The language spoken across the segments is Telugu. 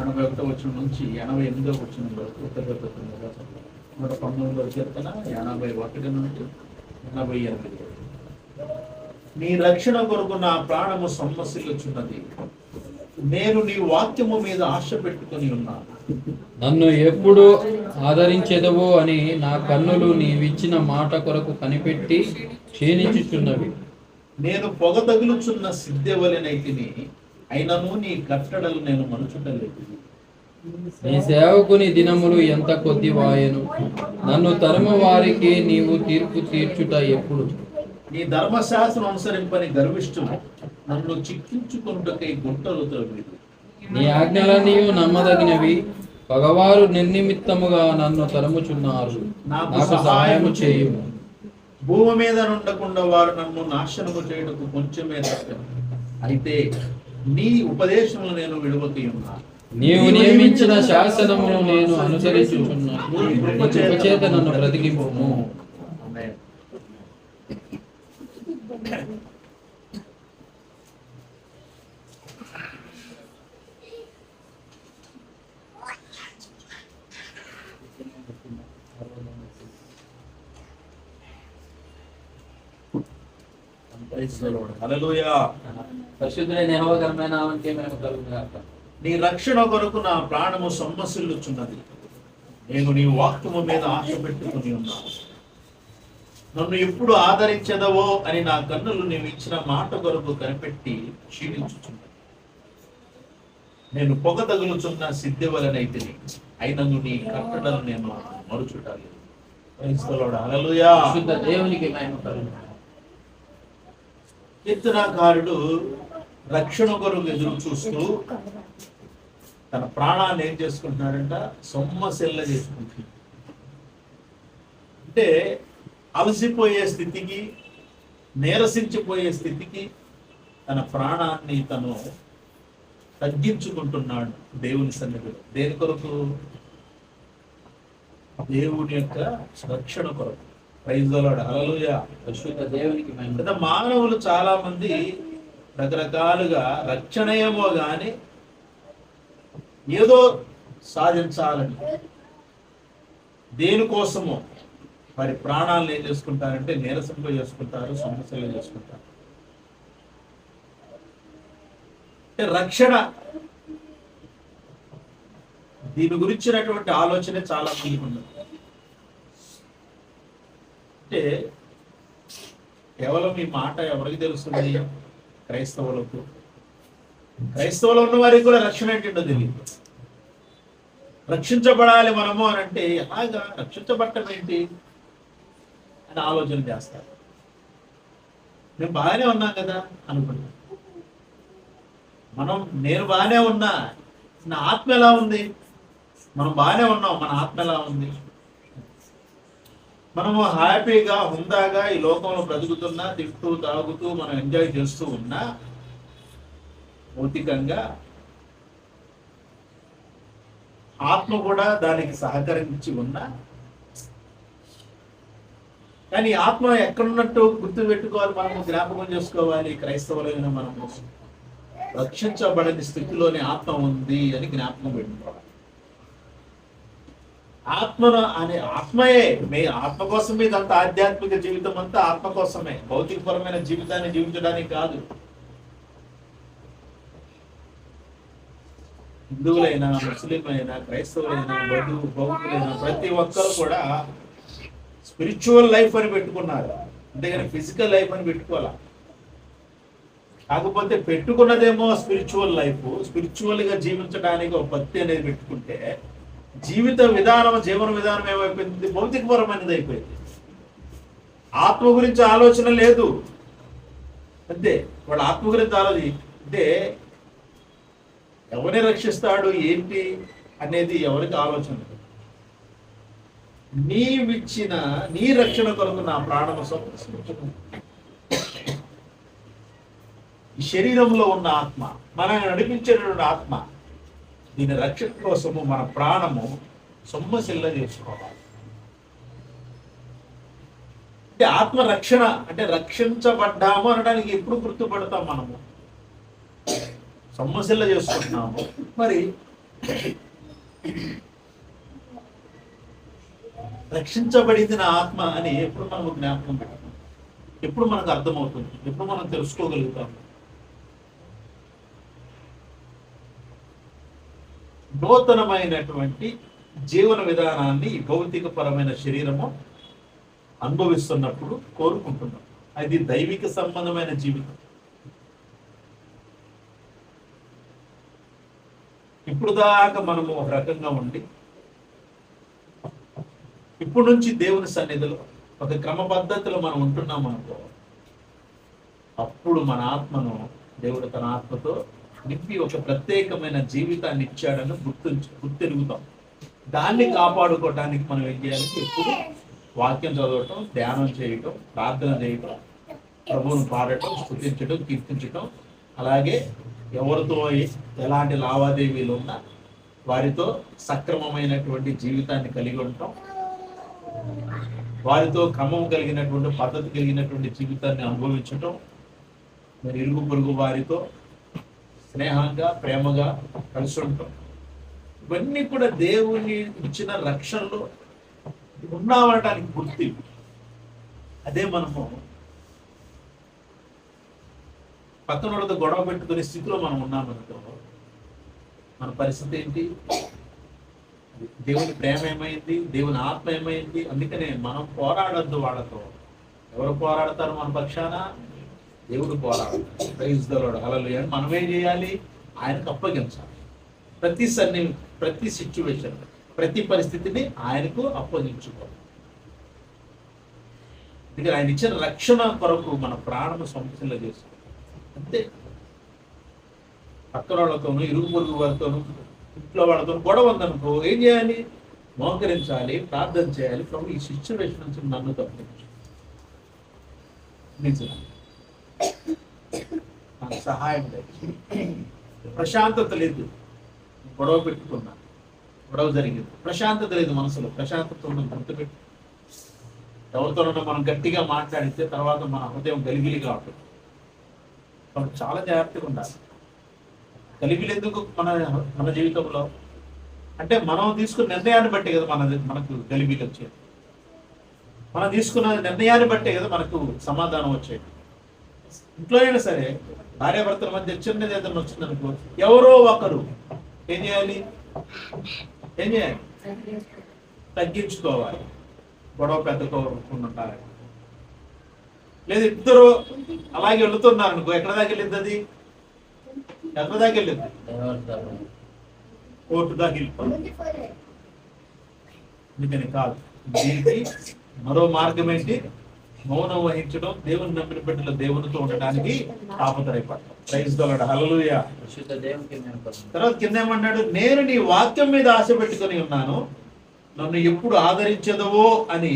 ఎనభై ఒకటో వచ్చిన నుంచి ఎనభై ఎనిమిదో వచ్చిన వరకు ఉత్తర నూట పంతొమ్మిదో కీర్తన ఎనభై ఒకటి నుండి ఎనభై ఎనిమిది. నీ రక్షణ కొరకు నా ప్రాణము సొమ్మసిల్లుచున్నది నేను నీ వాక్యము మీద ఆశ పెట్టుకొని ఉన్నాను నన్ను ఎప్పుడు ఆదరించెదవో అని నా కన్నులు నీవిచ్చిన మాట కొరకు కనిపెట్టి క్షీణించుచున్నవి. నేను పొగ తగులుచున్న సిద్ధవలెనైతిని అయినను నీ కట్టడలు నేను మనుచుటలేదు. నీ సేవకుని దినములు ఎంత కొద్ది వాయను నన్ను తరుము వారికి నీవు తీర్పు తీర్చుట ఎప్పుడు? నీ ధర్మశాస్త్రం అనుసరింపని గర్విష్ఠులు నన్ను చిక్కించుకుంటకై గుంటలు త్రవ్విదు నీ ఆజ్ఞలన్నీ నమ్మదగినవి. పగవారు నిర్నిమిత్తముగా నన్ను తరుముచున్నారు. నాకు సహాయము చేయుము. భూమి మీద నుండకుండా వారు నన్ను నాశనము చేయుటకు కొంచెమే తప్పను అయితే నీ ఉపదేశములు నేను విడువకి ఉన్నాను నీవు నియమించిన శాసనమును నేను అనుసరించుచున్నాను. కృపచేత నన్ను బ్రతికింపుము. పరిశుద్ధులైన యెహోవాకరమైన నామముకే మేము కలుగుగాక నీ రక్షణ కొరకు నా ప్రాణము సొమ్మసిల్లుచున్నది. నేను నీ వాక్యము మీద ఆశ పెట్టుకుని ఉన్నాను. నన్ను ఎప్పుడు ఆదరించదవో అని నా కన్నులు నీవు ఇచ్చిన మాట కొరకు కనిపెట్టి క్షీణించుచున్నది నేను పొగ తగులుచున్న సిద్ధి వలనైతిని అయినందు నీ కట్టడలు నేను మరుచుటాలి దేవునికి కీర్తనాకారుడు రక్షణ కొరకు ఎదురు చూస్తూ తన ప్రాణాన్ని ఏం చేసుకుంటున్నాడంట సొమ్మశెల్ల చేసుకుంటున్నాడు అంటే అలసిపోయే స్థితికి నీరసించిపోయే స్థితికి తన ప్రాణాన్ని తను తగ్గించుకుంటున్నాడు దేవుని సన్నిధిలో. దేని కొరకు? దేవుని యొక్క రక్షణ కొరకు. ప్రైజ్లాడు పరిశుద్ధ దేవునికి మానవులు చాలా మంది రకరకాలుగా రక్షణయేమో కానీ ఏదో సాధించాలని. దేనికోసమో వారి ప్రాణాలను ఏం చేసుకుంటారంటే నీరసంగా చేసుకుంటారు సమస్యలు చేసుకుంటారు. అంటే రక్షణ దీని గురించినటువంటి ఆలోచన చాలా మందికి ఉన్నది. అంటే కేవలం ఈ మాట ఎవరికి తెలుస్తుంది? క్రైస్తవులకు. క్రైస్తవులు ఉన్న వారికి కూడా రక్షణ ఏంటో తెలియదు రక్షించబడాలి మనము అని అంటే ఎలాగా? రక్షించబడటం ఏంటి? అని ఆలోచన చేస్తారు. మేము బాగానే ఉన్నాం కదా అనుకున్నాం మనం నేను బాగానే ఉన్నా నా ఆత్మ ఎలా ఉంది? మనం బాగానే ఉన్నాం మన ఆత్మ ఎలా ఉంది? మనము హ్యాపీగా హుందాగా ఈ లోకంలో బ్రతుకుతున్నా తింటూ తాగుతూ మనం ఎంజాయ్ చేస్తూ ఉన్నా భౌతికంగా ఆత్మ కూడా దానికి సహకరించి ఉన్నా కానీ ఆత్మ ఎక్కడున్నట్టు గుర్తు పెట్టుకోవాలి మనము జ్ఞాపకం చేసుకోవాలి క్రైస్తవులైన మనము రక్షించబడని స్థితిలోని ఆత్మ ఉంది అని జ్ఞాపకం పెట్టుకోవాలి. ఆత్మను అనే ఆత్మయే. మీ ఆత్మ మీద ఇదంతా ఆధ్యాత్మిక జీవితం అంతా ఆత్మ కోసమే. భౌతికపరమైన జీవితాన్ని జీవించడానికి కాదు. హిందువులైనా ముస్లింలైనా క్రైస్తవులైనా బౌద్ధు బౌద్ధులైనా ప్రతి ఒక్కరు కూడా స్పిరిచువల్ లైఫ్ అని పెట్టుకున్నారు. అంతేగాని ఫిజికల్ లైఫ్ అని పెట్టుకోవాలా? కాకపోతే పెట్టుకున్నదేమో స్పిరిచువల్ లైఫ్. స్పిరిచువల్గా జీవించడానికి ఒక భక్తి అనేది పెట్టుకుంటే జీవిత విధానం జీవన విధానం ఏమైపోయింది? భౌతికపరమైనది అయిపోయింది. ఆత్మ గురించి ఆలోచన లేదు. అంతే. వాడు ఆత్మ గురించి ఆలోచన అంటే ఎవరిని రక్షిస్తాడు ఏంటి అనేది ఎవరికి ఆలోచన లేదు. నీవిచ్చిన నీ రక్షణ కొరకు నా ప్రాణము సమర్పించును. ఈ శరీరంలో ఉన్న ఆత్మ మనల్ని నడిపించేటువంటి ఆత్మ దీని రక్షణ కోసము మన ప్రాణము సొమ్మసిల్ల చేసుకోవాలి. అంటే ఆత్మ రక్షణ అంటే రక్షించబడ్డాము అనడానికి ఎప్పుడు గుర్తుపడతాం మనము? సొమ్మశిల్ల చేసుకుంటున్నాము. మరి రక్షించబడింది నా ఆత్మ అని ఎప్పుడు మనము జ్ఞాపకం పెట్టుకుంటాం ఎప్పుడు మనకు అర్థమవుతుంది? ఎప్పుడు మనం తెలుసుకోగలుగుతాము? నూతనమైనటువంటి జీవన విధానాన్ని భౌతిక పరమైన శరీరము అనుభవిస్తున్నప్పుడు కోరుకుంటున్నాం. అది దైవిక సంబంధమైన జీవితం. ఇప్పుడు దాకా మనము ఒక రకంగా ఉండి ఇప్పుడు నుంచి దేవుని సన్నిధిలో ఒక క్రమ పద్ధతిలో మనం ఉంటున్నాం అనుకో అప్పుడు మన ఆత్మను దేవుడు తన ఆత్మతో నింపి ఒక ప్రత్యేకమైన జీవితాన్ని ఇచ్చాడని గుర్తుంచు గుర్తెరుగుతాం. దాన్ని కాపాడుకోవడానికి మనం ఏం చేయాలి? ఎప్పుడు వాక్యం చదవటం ధ్యానం చేయటం ప్రార్థన చేయటం ప్రభువును పాడటం స్థుతించడం కీర్తించటం అలాగే ఎవరితో ఎలాంటి లావాదేవీలు ఉన్నా వారితో సక్రమమైనటువంటి జీవితాన్ని కలిగి ఉండటం వారితో క్రమం కలిగినటువంటి పద్ధతి కలిగినటువంటి జీవితాన్ని అనుభవించటం మరి ఇరుగు పొరుగు వారితో స్నేహంగా ప్రేమగా కలిసి ఉంటాం. ఇవన్నీ కూడా దేవుని ఇచ్చిన రక్షణలో ఉన్నామనడానికి గుర్తి అదే మనము పక్కన వాళ్ళతో గొడవ పెట్టుకునే స్థితిలో మనం ఉన్నామనుకో మన పరిస్థితి ఏంటి? దేవుని ప్రేమ ఏమైంది? దేవుని ఆత్మ ఏమైంది? అందుకనే మనం పోరాడద్దు వాళ్ళతో. ఎవరు పోరాడతారు మన పక్షాన? దేవుడు పోరాడు ప్రైజ్ దలోడు అలలు మనం ఏం చేయాలి? ఆయనకు అప్పగించాలి. ప్రతి సన్ని ప్రతి సిచ్యువేషన్ ప్రతి పరిస్థితిని ఆయనకు అప్పగించుకోవాలి. అందుకని ఆయన ఇచ్చిన రక్షణ కొరకు మన ప్రాణము సమస్యలు చేసుకోవాలి అంతే. పక్కన వాళ్ళతోనూ ఇరుగు పొరుగు వారితోనూ ఇంట్లో వాళ్ళతో గొడవ ఉందనుకో ఏం చేయాలి? మోకరించాలి ప్రార్థన చేయాలి. ప్రభు ఈ సిచ్యువేషన్ నుంచి నన్ను తప్పించు. నిజం నాకు సహాయం లేదు ప్రశాంతత లేదు. గొడవ పెట్టుకున్నా. గొడవ జరిగింది. ప్రశాంతత లేదు మనసులో. ప్రశాంతత ఉన్న గుర్తుపెట్టు ఎవరితోనైనా మనం గట్టిగా మాట్లాడితే తర్వాత మన హృదయం గలిగిలిగా ఉంటుంది. కాబట్టి చాలా జాగ్రత్తగా ఉండాలి. గలిబిలి ఎందుకు మన మన జీవితంలో? అంటే మనం తీసుకున్న నిర్ణయాన్ని బట్టే కదా మన మనకు గలిబీలు వచ్చేది. మనం తీసుకున్న నిర్ణయాన్ని బట్టే కదా మనకు సమాధానం వచ్చేది. ఇంట్లో అయినా సరే భార్యాభర్తల మధ్య చిన్నది ఏదైనా వచ్చిందనుకో ఎవరో ఒకరు ఏం చేయాలి? ఏం చేయాలి? తగ్గించుకోవాలి. గొడవ పెద్ద కోరుకుంటుంటారు లేదు ఇద్దరు అలాగే వెళుతున్నారు అనుకో ఎక్కడ దాకా వెళ్ళింది అది? ఎక్కడ దాకా వెళ్ళింది? కోర్టు దాకా వెళ్ళిపోయింది. అందుకని కాదు. దీనికి మరో మార్గం ఏంటి? మౌనం వహించడం దేవుని నమ్మిన బిడ్డల దేవునితో ఉండడానికి ప్రైజ్ దొలడ. తర్వాత కింద ఏమన్నాడు? నేను నీ వాక్యం మీద ఆశ పెట్టుకొని ఉన్నాను. నన్ను ఎప్పుడు ఆదరించదవో అని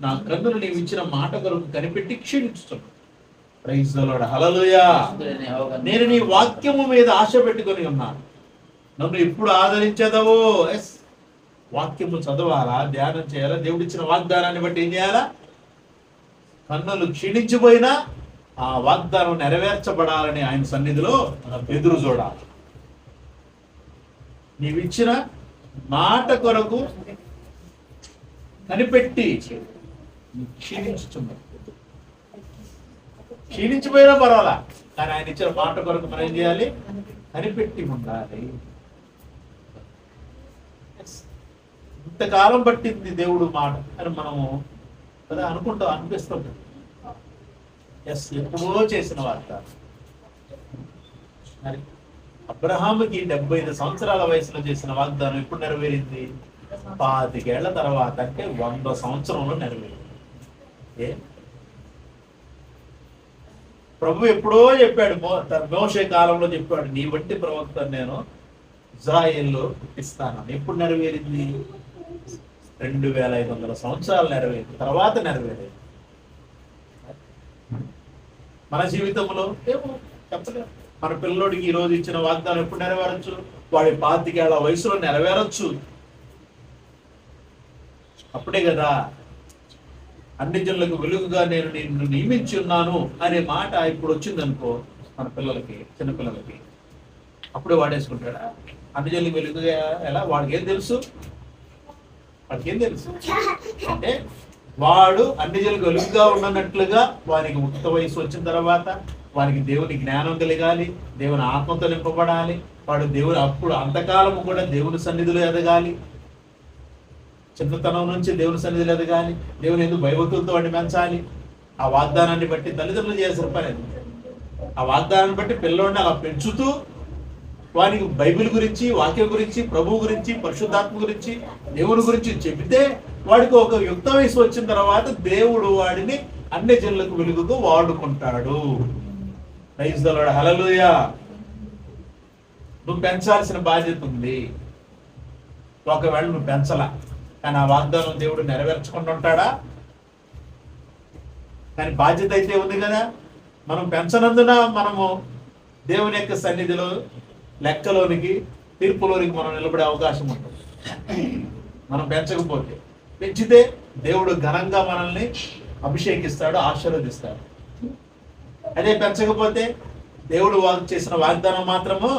నా కన్నులు నీవు ఇచ్చిన మాట కొరకు కనిపెట్టి క్షీణించుతున్నాను ప్రైజ్ దొలడ నేను నీ వాక్యము మీద ఆశ పెట్టుకొని ఉన్నాను. నన్ను ఎప్పుడు ఆదరించదవో? ఎస్ వాక్యము చదవాలా? ధ్యానం చేయాలా? దేవుడు ఇచ్చిన వాగ్దానాన్ని బట్టి ఏం చేయాలా? కన్నులు క్షీణించిపోయినా ఆ వాగ్దానం నెరవేర్చబడాలని ఆయన సన్నిధిలో ఎదురు చూడాలి. నీవిచ్చిన మాట కొరకు కనిపెట్టి క్షీణించుచున్నావు. క్షీణించిపోయినా పర్వాలా? కానీ ఆయన ఇచ్చిన మాట కొరకు మనం ఏం చేయాలి? కనిపెట్టి ఉండాలి. ఇంతకాలం పట్టింది దేవుడు మాట. అని మనము కదా అనుకుంటాం అనిపిస్తుంది ఎస్ ఎప్పుడో చేసిన వార్త. మరి అబ్రహాముకి డెబ్బై ఐదు సంవత్సరాల వయసులో చేసిన వాగ్దానం ఎప్పుడు నెరవేరింది? పాతికేళ్ళ తర్వాత అంటే వంద సంవత్సరంలో నెరవేరింది. ఏ? ప్రభు ఎప్పుడో చెప్పాడు మో మోషే కాలంలో చెప్పాడు నీ వంటి ప్రవక్త నేను ఇజ్రాయేల్లో పుట్టిస్తాను. ఎప్పుడు నెరవేరింది? రెండు వేల ఐదు వందల సంవత్సరాలు నెరవేరింది. తర్వాత నెరవేరింది. మన జీవితంలో ఏమో చెప్పలేదు మన పిల్లోడికి ఈ రోజు ఇచ్చిన వాగ్దానం ఎప్పుడు నెరవేరచ్చు? వాడి పాతికేళ్ళ వయసులో నెరవేరచ్చు? అప్పుడే కదా అన్ని జనులకు వెలుగుగా నేను నిన్ను నియమించి ఉన్నాను అనే మాట ఇప్పుడు వచ్చిందనుకో మన పిల్లలకి చిన్నపిల్లలకి. అప్పుడే వాడేసుకుంటాడా? అన్ని జనులకు వెలుగుగా ఎలా? వాడికి ఏం తెలుసు? వాడికి ఏం తెలుసు? అంటే వాడు అన్ని జల్లికి వెలుగుగా ఉన్నట్లుగా వానికి ఉక్త వయసు వచ్చిన తర్వాత వానికి దేవుని జ్ఞానం కలిగాలి దేవుని ఆత్మతో నింపబడాలి వాడు దేవుని అప్పుడు అంతకాలం కూడా దేవుని సన్నిధిలో ఎదగాలి. చిన్నతనం నుంచి దేవుని సన్నిధిలో ఎదగాలి దేవుని ఎందుకు భయభక్తులతో వాడిని పెంచాలి? ఆ వాగ్దానాన్ని బట్టి తల్లిదండ్రులు చేసిన పని ఆ వాగ్దానాన్ని బట్టి పిల్లోడిని అలా పెంచుతూ వానికి బైబిల్ గురించి వాక్యం గురించి ప్రభువు గురించి పరిశుద్ధాత్మ గురించి దేవుని గురించి చెబితే వాడికి ఒక యుక్త వయసు వచ్చిన తర్వాత దేవుడు వాడిని అన్ని జనులకు వెలుగుతూ వాడుకుంటాడు. ప్రైజ్ నువ్వు పెంచాల్సిన బాధ్యత ఉంది. ఒకవేళ నువ్వు పెంచలా కానీ ఆ వాగ్దానం దేవుడు నెరవేర్చకుండా ఉంటాడా? కానీ బాధ్యత అయితే ఉంది కదా. మనం పెంచనందున మనము దేవుని యొక్క సన్నిధిలో లెక్కలోనికి తీర్పులోనికి మనం నిలబడే అవకాశం ఉంటుంది. మనం పెంచకపోతే. పెంచితే దేవుడు ఘనంగా మనల్ని అభిషేకిస్తాడు ఆశీర్వదిస్తాడు. అదే పెంచకపోతే దేవుడు వాగ్ చేసిన వాగ్దానం మాత్రము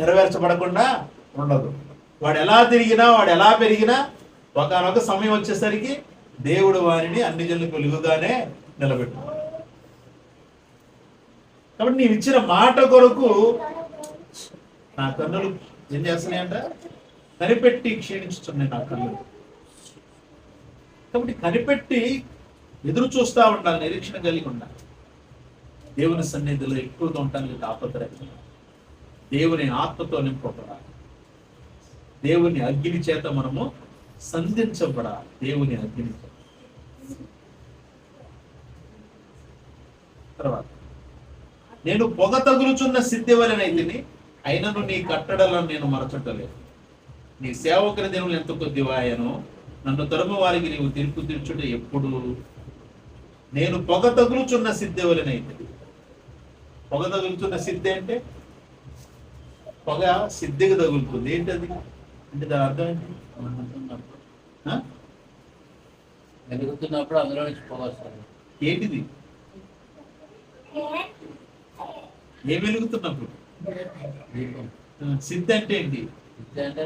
నెరవేర్చబడకుండా ఉండదు. వాడు ఎలా తిరిగినా వాడు ఎలా పెరిగినా ఒకనొక సమయం వచ్చేసరికి దేవుడు వారిని అన్ని జనులకు వెలుగుగానే నిలబెట్టు కాబట్టి నీవు ఇచ్చిన మాట కొరకు నా కన్నులు ఏం చేస్తున్నాయంట? కనిపెట్టి క్షీణించుతున్నాయి నా కన్నులు. కాబట్టి కనిపెట్టి ఎదురు చూస్తా ఉండాలి నిరీక్షణ కలిగి ఉండాలి. దేవుని సన్నిధిలో ఎక్కువగా ఉండడానికి తాపత్రయం. దేవుని ఆత్మతో నింపబడాలి. దేవుని అగ్ని చేత మనము సంధించబడాలి. దేవుని అగ్ని చేత. తర్వాత నేను పొగ తగులుచున్న సిద్ధి సిద్ధివలనైతిని అయినను నీ కట్టడలను నేను మరచటలేదు. నీ సేవకుని దేవులు ఎంత కొద్దివాయను నన్ను తరుము వారికి నీవు తీర్పు తీర్చుట ఎప్పుడు? నేను పొగ తగులుచున్న సిద్ధవలనైతే పొగ తగులుతున్న సిద్ధి అంటే? పొగ సిద్ధికి తగులుతుంది. ఏంటది? అంటే దాని అర్థం ఏంటి? వెలుగుతున్నప్పుడు అందులో నుంచి పోవస్తారు ఏంటిది? ఏ వెలుగుతున్నప్పుడు? సిద్ధి అంటే ఏంటి? ఇది అంటే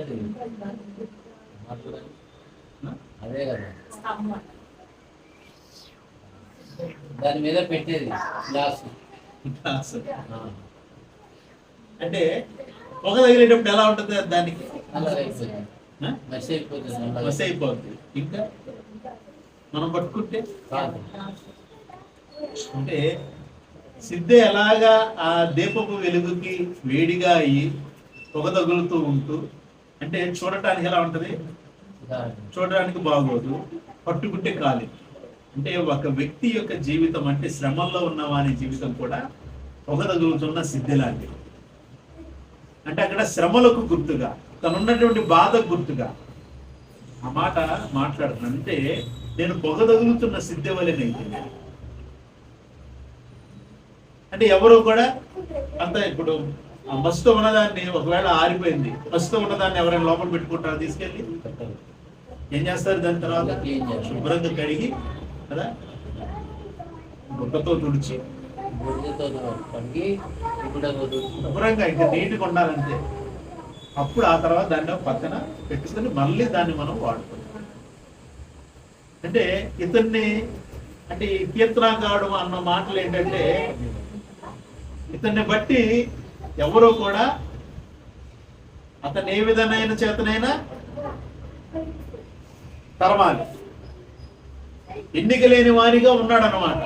అది కదా. దాని మీద పెట్టేది గ్లాస్. అసలు. అంటే పొగ తగిలేటప్పుడు ఎలా ఉంటుంది దానికి? అయిపోతుంది? మసి అయిపోతుంది. మసి అయిపోద్ది. ఇంకా? మనం పట్టుకుంటే? కాదు. అంటే సిద్ధి ఎలాగా ఆ దీపపు వెలుగుకి వేడిగా అయ్యి పొగ తగులుతూ ఉంటూ అంటే చూడటానికి ఎలా ఉంటుంది? చూడటానికి చూడడానికి బాగోదు పట్టుకుంటే కాలి అంటే ఒక వ్యక్తి యొక్క జీవితం అంటే శ్రమంలో ఉన్న వాని జీవితం కూడా పొగ తగులుతున్న సిద్ధి లాంటిది. అంటే అక్కడ శ్రమలకు గుర్తుగా తనున్నటువంటి బాధకు గుర్తుగా. ఆ మాట మాట్లాడుతున్నాను అంటే నేను పొగ తగులుతున్న సిద్ధి వలెనైతే అంటే ఎవరు కూడా అంత ఇప్పుడు మస్తు ఉన్నదాన్ని ఒకవేళ ఆరిపోయింది మస్తు ఉన్నదాన్ని ఎవరైనా లోపల పెట్టుకుంటారా? తీసుకెళ్ళి ఏం చేస్తారు? దాని తర్వాత క్లీన్ శుభ్రంగా కడిగి కదా? గుడ్డతో తుడిచి. శుభ్రంగా ఇంకా నీట్గా ఉండాలంటే అప్పుడు ఆ తర్వాత దాన్ని పక్కన పెట్టుకుని మళ్ళీ దాన్ని మనం వాడుకుంటాం. అంటే ఇతన్ని అంటే ఈ కీర్తనాకారుడు అన్న మాటలు ఏంటంటే ఇతన్ని బట్టి ఎవరు కూడా అతను ఏ విధమైన చేతనైనా తరమాలి. ఎన్నిక లేని వారిగా ఉన్నాడనమాట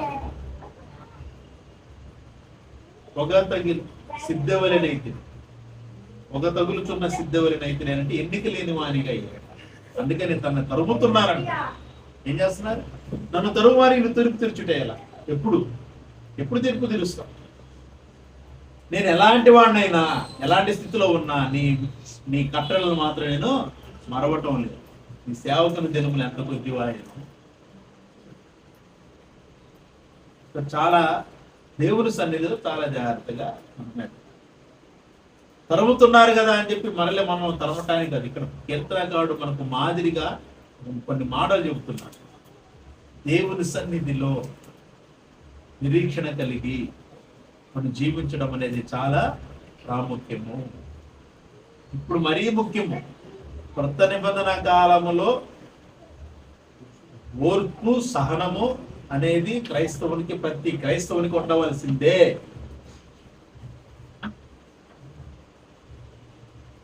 ఒక పొగ తగిలి సిద్ధవలనైతే పొగ తగులుచున్న సిద్ధవలనైతే అంటే ఎన్నిక లేని వానిగా అయ్యాడు. అందుకని తన తరుముతున్నారంట. ఏం చేస్తున్నారు? నన్ను తరుము వారికి తిరుపు తెరుచుటేయాల ఎలా ఎప్పుడు? ఎప్పుడు తిరుపు తెరుస్తాం? నేను ఎలాంటి వాడినైనా ఎలాంటి స్థితిలో ఉన్నా నీ నీ కట్టలను మాత్రం నేను మరవటం లేదు. నీ సేవకుని దినములు ఎంత కొద్దివాయను చాలా దేవుని సన్నిధిలో చాలా జాగ్రత్తగా ఉన్నాడు తరుముతున్నారు కదా అని చెప్పి మరలే మనం తరమటానికి కాదు. ఇక్కడ కీర్తనకారుడు మనకు మాదిరిగా కొన్ని మాటలు చెబుతున్నాడు. దేవుని సన్నిధిలో నిరీక్షణ కలిగి మనం జీవించడం అనేది చాలా ప్రాముఖ్యము. ఇప్పుడు మరీ ముఖ్యము. కొత్త నిబంధన కాలములో ఓర్పు సహనము అనేది క్రైస్తవునికి ప్రతి క్రైస్తవునికి ఉండవలసిందే.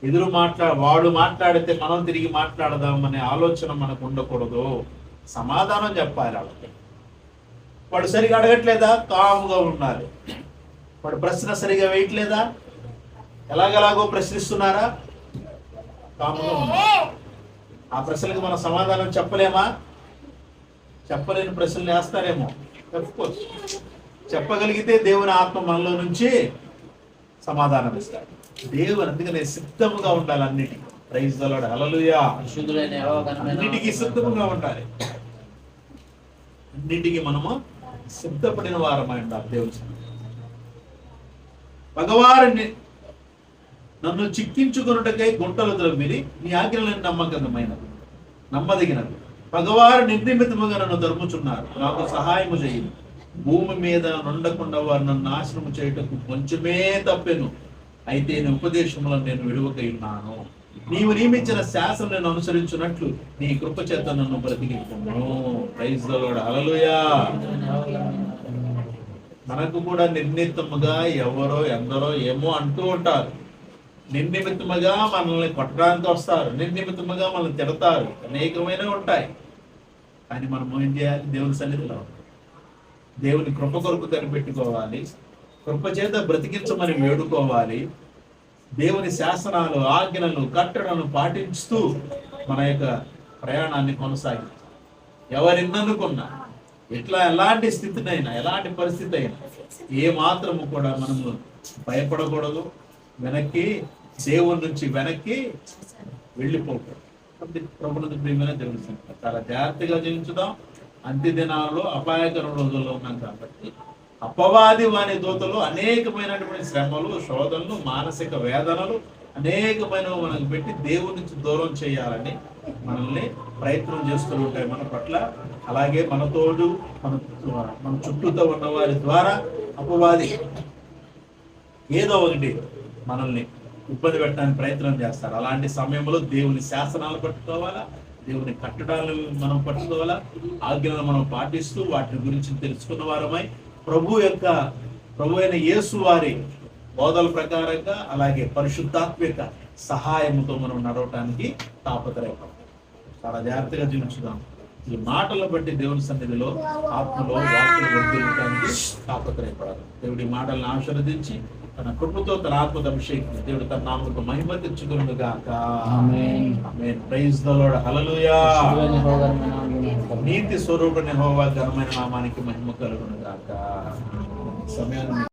ఎదురు మాట్లా వాడు మాట్లాడితే మనం తిరిగి మాట్లాడదాం అనే ఆలోచన మనకు ఉండకూడదు. సమాధానం చెప్పాలి వాళ్ళకి. వాడు సరిగా అడగట్లేదా? కాముగా ఉండాలి. వాడు ప్రశ్న సరిగా వేయట్లేదా? ఎలాగెలాగో ప్రశ్నిస్తున్నారా? కాముగా ఆ ప్రశ్నలకు మనం సమాధానం చెప్పలేమా? చెప్పలేని ప్రశ్నలు వేస్తారేమో? చెప్పుకోవచ్చు చెప్పగలిగితే దేవుని ఆత్మ మనలో నుంచి సమాధానం ఇస్తాడు. దేవుని అందుకనే సిద్ధముగా ఉండాలి అన్నిటికీ. ప్రైజ్ దలాడు అన్నిటికీ సిద్ధముగా ఉండాలి. అన్నిటికీ మనము సిద్ధపడిన వారమై ఉండాలి దేవుని పగవారిని నన్ను చిక్కించుకొనుటకై గుంటలు ద్రవ్మిరి నీ ఆజ్ఞలను నమ్మకమైనది నమ్మదగినది. పగవారు నిర్నిమితముగా నన్ను ధర్ముచున్నారు. నాకు సహాయము చేయండి భూమి మీద నుండకుండా వారు నన్ను నాశనము చేయుటకు కొంచెమే తప్పెను. అయితే నీ ఉపదేశములను నేను విడువకై ఉన్నాను నీవు నియమించిన శాసనం నేను అనుసరించినట్లు నీ కృప చేత నన్ను బ్రతికించును ప్రైజ్ అలలుయా మనకు కూడా నిర్నిమిత్తముగా ఎవరో ఎందరో ఏమో అంటూ ఉంటారు. నిర్నిమిత్తముగా మనల్ని కొట్టడానికి వస్తారు. నిర్నిమిత్తముగా మనల్ని తిడతారు. అనేకమైనవి ఉంటాయి. కానీ మనం ఏం చేయాలి? దేవుని సన్నిధిలో దేవుని కృప కొరకు కనిపెట్టుకోవాలి. కృప చేత బ్రతికించమని వేడుకోవాలి. దేవుని శాసనాలు ఆజ్ఞలను కట్టడలను పాటిస్తూ మన యొక్క ప్రయాణాన్ని కొనసాగించాలి ఎవరిన్ననుకున్నా ఎట్లా ఎలాంటి స్థితినైనా ఎలాంటి పరిస్థితి అయినా ఏ మాత్రము కూడా మనము భయపడకూడదు. వెనక్కి దేవుని నుంచి వెనక్కి వెళ్ళిపోకూడదు. ప్రభుత్వ ప్రియమైన జరుగుతుంది. చాలా జాగ్రత్తగా జీవించుదాం. అంత్య దినాల్లో అపాయకర రోజుల్లో ఉన్నాం కాబట్టి అపవాది వాని దూతలు అనేకమైనటువంటి శ్రమలు శోధనలు మానసిక వేదనలు అనేకమైనవి మనకు పెట్టి దేవుడి నుంచి దూరం చేయాలని మనల్ని ప్రయత్నం చేస్తూ ఉంటాయి మన పట్ల. అలాగే మనతోడు మన మన చుట్టూతో ఉన్న వారి ద్వారా అపవాది ఏదో ఒకటి మనల్ని ఇబ్బంది పెట్టడానికి ప్రయత్నం చేస్తారు. అలాంటి సమయంలో దేవుని శాసనాలు పట్టుకోవాలా? దేవుని కట్టడాలు మనం పట్టుకోవాలా? ఆజ్ఞలను మనం పాటిస్తూ వాటి గురించి తెలుసుకున్న వారమై ప్రభు యొక్క ప్రభు అయిన యేసు వారి బోధల ప్రకారంగా అలాగే పరిశుద్ధాత్మిక సహాయముతో మనం నడవటానికి తాపత్రయపడాలి చాలా జాగ్రత్తగా జీవించుదాం ఈ మాటలను బట్టి దేవుని సన్నిధిలో ఆత్మలో తాపత్రయపడాలి దేవుడి మాటలను ఆశీర్వదించి తన కృపతో తన ఆత్మత అభిషేకం దేవుడు తన నామకు మహిమ తెచ్చుకును గాక. ప్రైజ్ నామమున నీతి స్వరూపుని హోవా ఘనమైన నామానికి మహిమ కలుగును గాక. సమయాన్ని